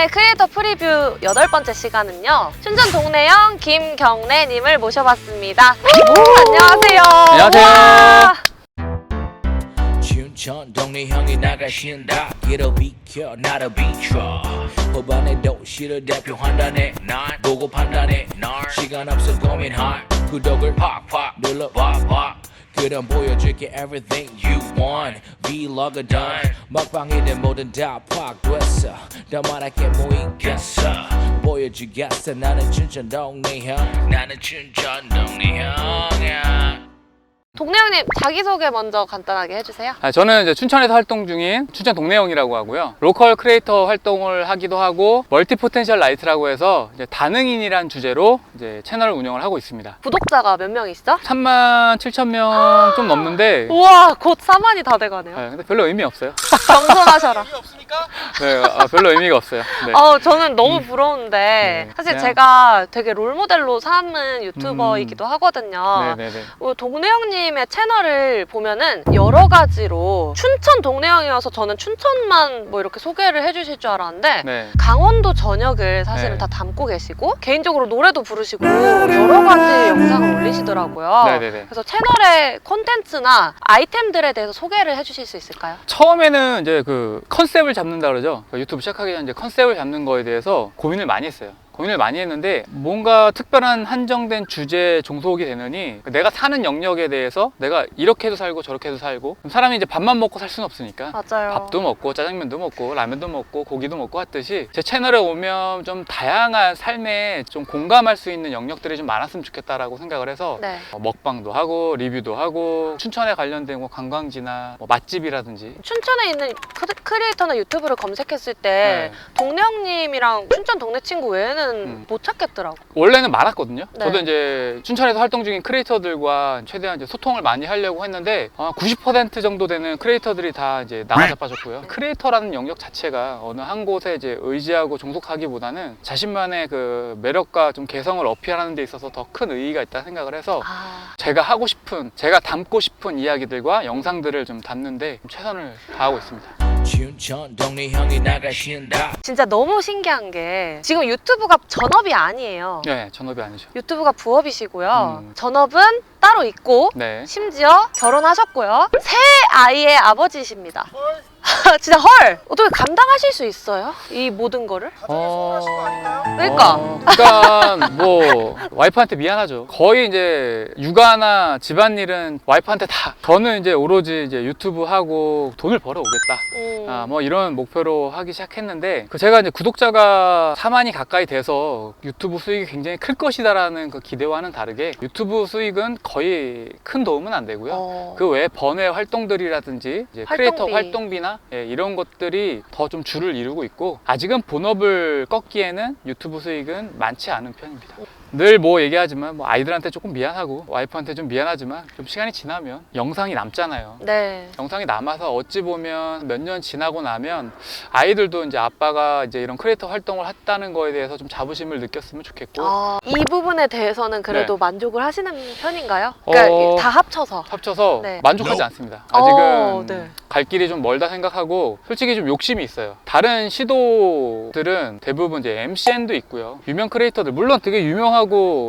오늘 크리에이터 프리뷰 여덟 번째 시간은요. 춘천 동네형 김경래님을 모셔봤습니다. 오, 안녕하세요. 안녕하세요. 우와. 춘천 동네 형이 나가신다 길을 비켜 나를 비춰 후반의 도시를 대표한다네 날 보고 판단해 날 시간 없어 고민할 구독을 팍팍 눌러봐봐 그럼 보여줄게 everything you want. Vlogger done 먹방이든 뭐든 다 파악됐어 더 말할 게 뭐 있겠어 보여주겠어 나는 춘천 동네 형 나는 춘천 동네 형이야 동네형님 자기소개 먼저 간단하게 해주세요. 아, 저는 이제 춘천에서 활동 중인 춘천 동네형이라고 하고요. 로컬 크리에이터 활동을 하기도 하고 멀티 포텐셜 라이트라고 해서 이제 다능인이란 주제로 이제 채널을 운영을 하고 있습니다. 구독자가 몇 명이시죠? 3만 7천 명 좀 넘는데 우와, 곧 4만이 다 돼가네요. 아, 근데 별로 의미 없어요. 겸손하셔라. 네, 아, 별로 의미가 없어요. 네. 어, 저는 너무 부러운데 네, 사실 그냥- 제가 되게 롤모델로 삼은 유튜버이기도 하거든요. 네 네 네. 어, 동네 형님 의 채널을 보면은 여러 가지로 춘천 동네형이어서 저는 춘천만 뭐 이렇게 소개를 해주실 줄 알았는데 네. 강원도 전역을 사실은 네. 다 담고 계시고 개인적으로 노래도 부르시고 여러 가지 영상을 올리시더라고요. 네네네. 그래서 채널의 콘텐츠나 아이템들에 대해서 소개를 해주실 수 있을까요? 처음에는 이제 그 컨셉을 잡는다 그러죠. 그 유튜브 시작하기 전에 이제 컨셉을 잡는 거에 대해서 고민을 많이 했어요. 고민을 많이 했는데 뭔가 특별한 한정된 주제에 종속이 되느니 내가 사는 영역에 대해서 내가 이렇게 해도 살고 저렇게 해도 살고 사람이 이제 밥만 먹고 살 수는 없으니까 맞아요. 밥도 먹고 짜장면도 먹고 라면도 먹고 고기도 먹고 했듯이 제 채널에 오면 좀 다양한 삶에 좀 공감할 수 있는 영역들이 좀 많았으면 좋겠다라고 생각을 해서 네. 어, 먹방도 하고 리뷰도 하고 춘천에 관련된 뭐 관광지나 뭐 맛집이라든지 춘천에 있는 크리- 크리에이터나 유튜브를 검색했을 때 네. 동네 형님이랑 춘천 동네 친구 외에는 음. 못 찾겠더라고. 원래는 많았거든요. 네. 저도 이제 춘천에서 활동 중인 크리에이터들과 최대한 이제 소통을 많이 하려고 했는데 어, 90% 정도 되는 크리에이터들이 다 이제 나가자 빠졌고요. 크리에이터라는 영역 자체가 어느 한 곳에 이제 의지하고 종속하기보다는 자신만의 그 매력과 좀 개성을 어필하는 데 있어서 더 큰 의의가 있다 생각을 해서 아, 제가 하고 싶은 제가 담고 싶은 이야기들과 영상들을 좀 담는데 최선을 다하고 있습니다. 춘천 동네 형이 나가신다 진짜 너무 신기한 게 지금 유튜브가 전업이 아니에요. 네, 전업이 아니죠. 유튜브가 부업이시고요. 음. 전업은 따로 있고 네. 심지어 결혼하셨고요. 새 아이의 아버지이십니다. 진짜 헐! 어떻게 감당하실 수 있어요? 이 모든 거를? 어... 그러니까. 어, 그러니까 뭐 와이프한테 미안하죠. 거의 이제 육아나 집안일은 와이프한테 다. 저는 이제 오로지 이제 유튜브 하고 돈을 벌어 오겠다. 음. 아, 뭐 이런 목표로 하기 시작했는데 그 제가 이제 구독자가 4만이 가까이 돼서 유튜브 수익이 굉장히 클 것이다라는 그 기대와는 다르게 유튜브 수익은 거의 큰 도움은 안 되고요. 어. 그 외에 번외 활동들이라든지 이제 크리에이터 활동비. 활동비나 예, 이런 것들이 더 좀 줄을 이루고 있고 아직은 본업을 꺾기에는 유튜브 수익은 많지 않은 편입니다. 늘 뭐 얘기하지만 뭐 아이들한테 조금 미안하고 와이프한테 좀 미안하지만 좀 시간이 지나면 영상이 남잖아요. 네. 영상이 남아서 어찌 보면 몇 년 지나고 나면 아이들도 이제 아빠가 이제 이런 크리에이터 활동을 했다는 거에 대해서 좀 자부심을 느꼈으면 좋겠고 아, 이 부분에 대해서는 그래도 네. 만족을 하시는 편인가요? 그러니까 어. 다 합쳐서. 합쳐서 네. 만족하지 않습니다. 아직은 어, 네. 갈 길이 좀 멀다 생각하고 솔직히 좀 욕심이 있어요. 다른 시도들은 대부분 이제 MCN도 있고요. 유명 크리에이터들 물론 되게 유명하고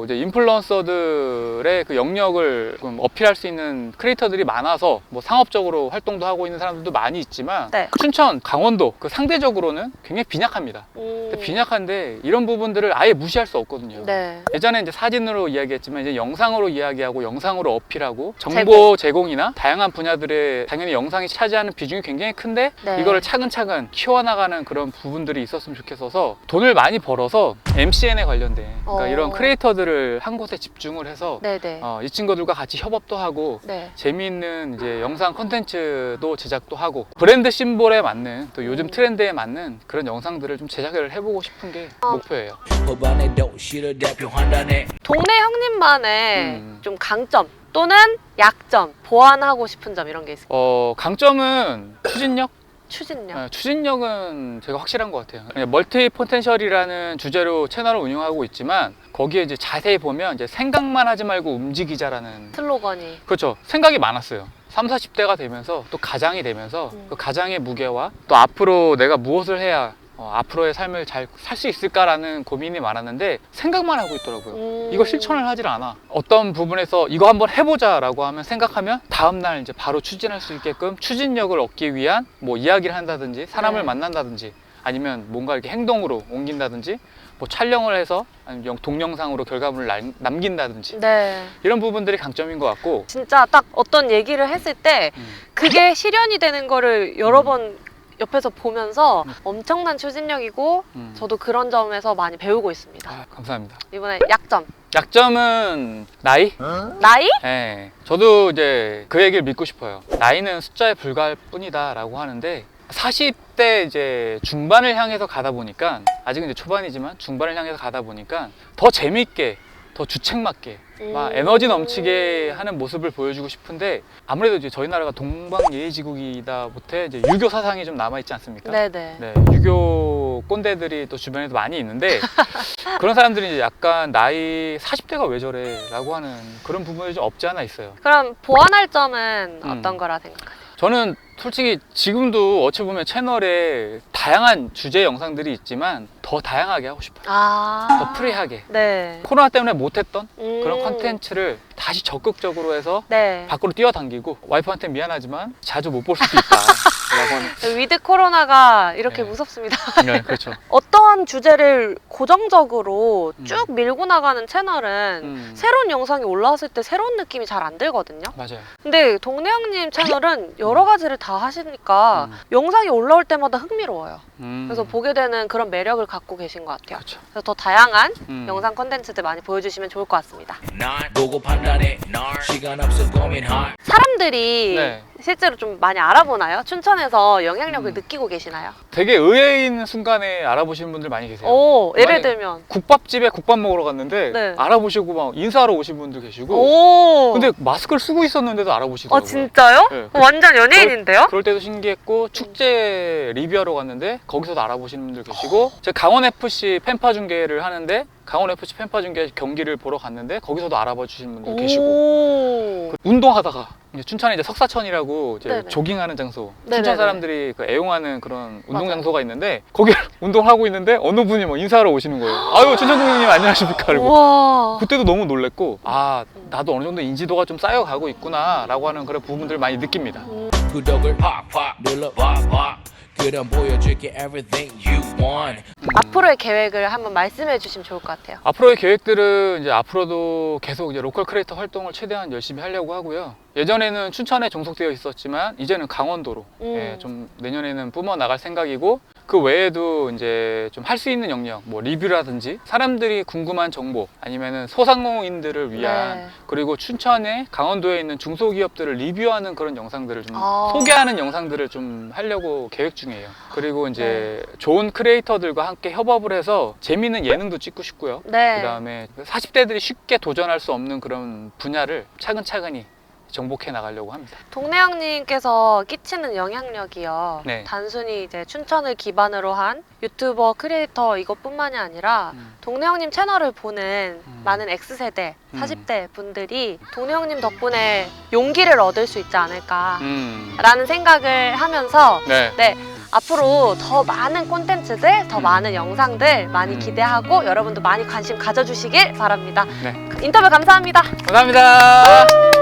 이제 인플루언서들의 그 영역을 좀 어필할 수 있는 크리에이터들이 많아서 뭐 상업적으로 활동도 하고 있는 사람들도 많이 있지만 네. 춘천, 강원도 그 상대적으로는 굉장히 빈약합니다. 음. 빈약한데 이런 부분들을 아예 무시할 수 없거든요. 네. 예전에 이제 사진으로 이야기했지만 이제 영상으로 이야기하고 영상으로 어필하고 정보 제공 이나 다양한 분야들의 당연히 영상이 차지하는 비중이 굉장히 큰데 네. 이거를 차근차근 키워나가는 그런 부분들이 있었으면 좋겠어서 돈을 많이 벌어서 MCN에 관련된 그러니까 어. 이런 크리에이터들을 한 곳에 집중을 해서 네네. 어, 이 친구들과 같이 협업도 하고 네. 재미있는 이제 영상 콘텐츠도 제작도 하고 브랜드 심볼에 맞는 또 요즘 음. 트렌드에 맞는 그런 영상들을 좀 제작을 해보고 싶은 게 어. 목표예요. 후반의 도시를 대표한다네 동네 형님만의 음. 좀 강점 또는 약점, 보완하고 싶은 점 이런 게 있을까요? 어, 강점은 추진력? 추진력. 어, 추진력은 제가 확실한 것 같아요. 그냥 멀티 포텐셜이라는 주제로 채널을 운영하고 있지만 거기에 이제 자세히 보면 이제 생각만 하지 말고 움직이자라는 슬로건이. 그렇죠. 생각이 많았어요. 3, 40대가 되면서 또 가장이 되면서 음. 그 가장의 무게와 또 앞으로 내가 무엇을 해야 어, 앞으로의 삶을 잘 살 수 있을까라는 고민이 많았는데 생각만 하고 있더라고요. 음. 이거 실천을 하질 않아. 어떤 부분에서 이거 한번 해보자라고 하면 생각하면 다음 날 이제 바로 추진할 수 있게끔 추진력을 얻기 위한 뭐 이야기를 한다든지 사람을 네. 만난다든지 아니면 뭔가 이렇게 행동으로 옮긴다든지 뭐 촬영을 해서 아니면 영- 동영상으로 결과물을 남- 남긴다든지 네. 이런 부분들이 강점인 것 같고 진짜 딱 어떤 얘기를 했을 때 음. 그게 실현이 되는 거를 여러 번 옆에서 보면서 음. 엄청난 추진력이고 음. 저도 그런 점에서 많이 배우고 있습니다. 아, 감사합니다. 이번에 약점. 약점은 나이? 나이? 예. 저도 이제 그 얘기를 믿고 싶어요. 나이는 숫자에 불과할 뿐이다라고 하는데 40대 이제 중반을 향해서 가다 보니까 아직은 이제 초반이지만 중반을 향해서 가다 보니까 더 재밌게 더 주책맞게 막 음. 에너지 넘치게 하는 모습을 보여주고 싶은데 아무래도 이제 저희 나라가 동방예의지국이다 못해 이제 유교 사상이 좀 남아 있지 않습니까? 네네. 네, 유교 꼰대들이 또 주변에도 많이 있는데 그런 사람들이 이제 약간 나이 40대가 왜 저래라고 하는 그런 부분이 좀 없지 않아 있어요. 그럼 보완할 점은 음. 어떤 거라 생각하세요? 저는 솔직히 지금도 어찌 보면 채널에 다양한 주제 영상들이 있지만 더 다양하게 하고 싶어요. 아. 더 프리하게. 네. 코로나 때문에 못했던 음. 그런 컨텐츠를 다시 적극적으로 해서 네. 밖으로 뛰어당기고 와이프한테 미안하지만 자주 못 볼 수도 있다 라고 하는. 위드 코로나가 이렇게 네. 무섭습니다. 네, 그렇죠. 어떠한 주제를 고정적으로 음. 쭉 밀고 나가는 채널은 음, 새로운 영상이 올라왔을 때 새로운 느낌이 잘 안 들거든요. 맞아요. 근데 동네형님 채널은 여러 가지를 다 하시니까 음. 영상이 올라올 때마다 흥미로워요. 음, 그래서 보게 되는 그런 매력을 갖고 계신 것 같아요. 그렇죠. 그래서 더 다양한 음. 영상 콘텐츠들 많이 보여주시면 좋을 것 같습니다. 사람들이 네. 실제로 좀 많이 알아보나요? 춘천에서 영향력을 음. 느끼고 계시나요? 되게 의외인 순간에 알아보시는 분들 많이 계세요. 오, 예를 들면. 국밥집에 국밥 먹으러 갔는데 네. 알아보시고 막 인사하러 오신 분들 계시고 오. 근데 마스크를 쓰고 있었는데도 알아보시더라고요. 어 진짜요? 네. 어, 완전 연예인인데요? 그럴 때도 신기했고 축제 리뷰하러 갔는데 거기서도 알아보시는 분들 계시고 제가 강원 FC 팬파 중계를 하는데 강원 FC 팬파 중계 경기를 보러 갔는데 거기서도 알아봐 주시는 분들 계시고 오. 그 운동하다가 이제 춘천에 이제 석사천이라고 이제 네네. 조깅하는 장소 네네네. 춘천 사람들이 그 애용하는 그런 운동 맞아요. 장소가 있는데 거기 운동하고 있는데 어느 분이 뭐 인사하러 오시는 거예요. 아유 춘천 동생님 안녕하십니까 그리고. 그때도 너무 놀랬고 아 음. 나도 어느 정도 인지도가 좀 쌓여가고 있구나라고 하는 그런 부분들을 많이 느낍니다. 구독을 팍팍 눌러 팍팍 그럼 보여줄게 everything you want 앞으로의 계획을 한번 말씀해 주시면 좋을 것 같아요. 앞으로의 계획들은 이제 앞으로도 계속 이제 로컬 크리에이터 활동을 최대한 열심히 하려고 하고요. 예전에는 춘천에 종속되어 있었지만 이제는 강원도로 음. 예, 좀 내년에는 뿜어 나갈 생각이고 그 외에도 이제 좀 할 수 있는 영역, 뭐 리뷰라든지 사람들이 궁금한 정보 아니면은 소상공인들을 위한 네. 그리고 춘천에 강원도에 있는 중소기업들을 리뷰하는 그런 영상들을 좀 아. 소개하는 영상들을 좀 하려고 계획 중이에요. 그리고 이제 네. 좋은 크리에이터들과 함께 협업을 해서 재미있는 예능도 찍고 싶고요. 네. 그다음에 40대들이 쉽게 도전할 수 없는 그런 분야를 차근차근히 정복해 나가려고 합니다. 동네 형님께서 끼치는 영향력이요. 네. 단순히 이제 춘천을 기반으로 한 유튜버 크리에이터 이것뿐만이 아니라 음. 동네 형님 채널을 보는 음. 많은 X세대, 음. 40대 분들이 동네 형님 덕분에 용기를 얻을 수 있지 않을까라는 음. 생각을 하면서 네. 네, 앞으로 더 많은 콘텐츠들, 더 음. 많은 영상들 많이 음. 기대하고 여러분도 많이 관심 가져주시길 바랍니다. 네. 인터뷰 감사합니다. 감사합니다.